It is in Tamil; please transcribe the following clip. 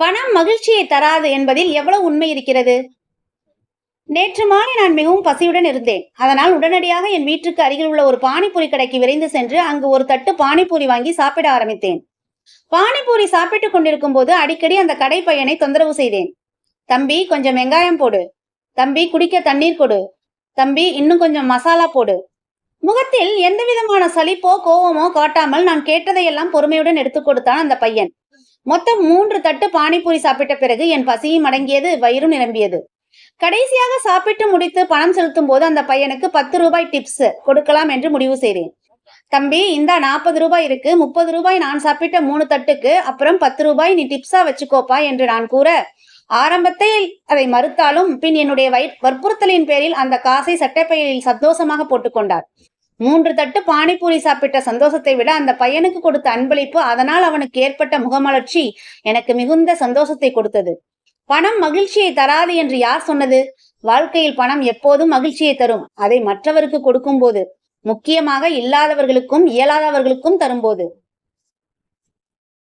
பணம் மகிழ்ச்சியை தராது என்பதில் எவ்வளவு உண்மை இருக்கிறது? நேற்று மாலை நான் மிகவும் பசியுடன் இருந்தேன். அதனால் உடனடியாக என் வீட்டுக்கு அருகில் உள்ள ஒரு பானிபூரி கடைக்கு விரைந்து சென்று அங்கு ஒரு தட்டு பானிபூரி வாங்கி சாப்பிட ஆரம்பித்தேன். பானிபூரி சாப்பிட்டுக் கொண்டிருக்கும் போது அடிக்கடி அந்த கடை பையனை தொந்தரவு செய்தேன். தம்பி கொஞ்சம் வெங்காயம் போடு. தம்பி குடிக்க தண்ணீர் கொடு. தம்பி இன்னும் கொஞ்சம் மசாலா போடு. முகத்தில் எந்த விதமான சலிப்போ கோவமோ காட்டாமல் நான் கேட்டதையெல்லாம் பொறுமையுடன் எடுத்துக் கொடுத்தான் அந்த பையன். மொத்தம் மூன்று தட்டு பானிபூரி சாப்பிட்ட பிறகு என் பசியும் அடங்கியது வயிறும் நிரம்பியது. கடைசியாக சாப்பிட்டு முடித்து பணம் செலுத்தும் போது அந்த பையனுக்கு பத்து ரூபாய் டிப்ஸ் கொடுக்கலாம் என்று முடிவு செய்தேன். தம்பி இந்த நாற்பது ரூபாய் இருக்கு. முப்பது ரூபாய் நான் சாப்பிட்ட மூணு தட்டுக்கு அப்புறம் பத்து ரூபாய் நீ டிப்ஸா வச்சுக்கோப்பா என்று நான் கூற ஆரம்பத்தில் அதை மறுத்தாலும் பின் என்னுடைய வற்புறுத்தலின் பேரில் அந்த காசை சட்டப்பையில் சந்தோஷமாக போட்டுக்கொண்டார். மூன்று தட்டு பானிபூரி சாப்பிட்ட சந்தோஷத்தை விட அந்த பையனுக்கு கொடுத்த அன்பளிப்பு அதனால் அவனுக்கு ஏற்பட்ட முகமலர்ச்சி எனக்கு மிகுந்த சந்தோஷத்தை கொடுத்தது. பணம் மகிழ்ச்சியை தராது என்று யார் சொன்னது? வாழ்க்கையில் பணம் எப்போதும் மகிழ்ச்சியை தரும். அதை மற்றவருக்கு கொடுக்கும்போது முக்கியமாக இல்லாதவர்களுக்கும் இயலாதவர்களுக்கும் தரும்போது.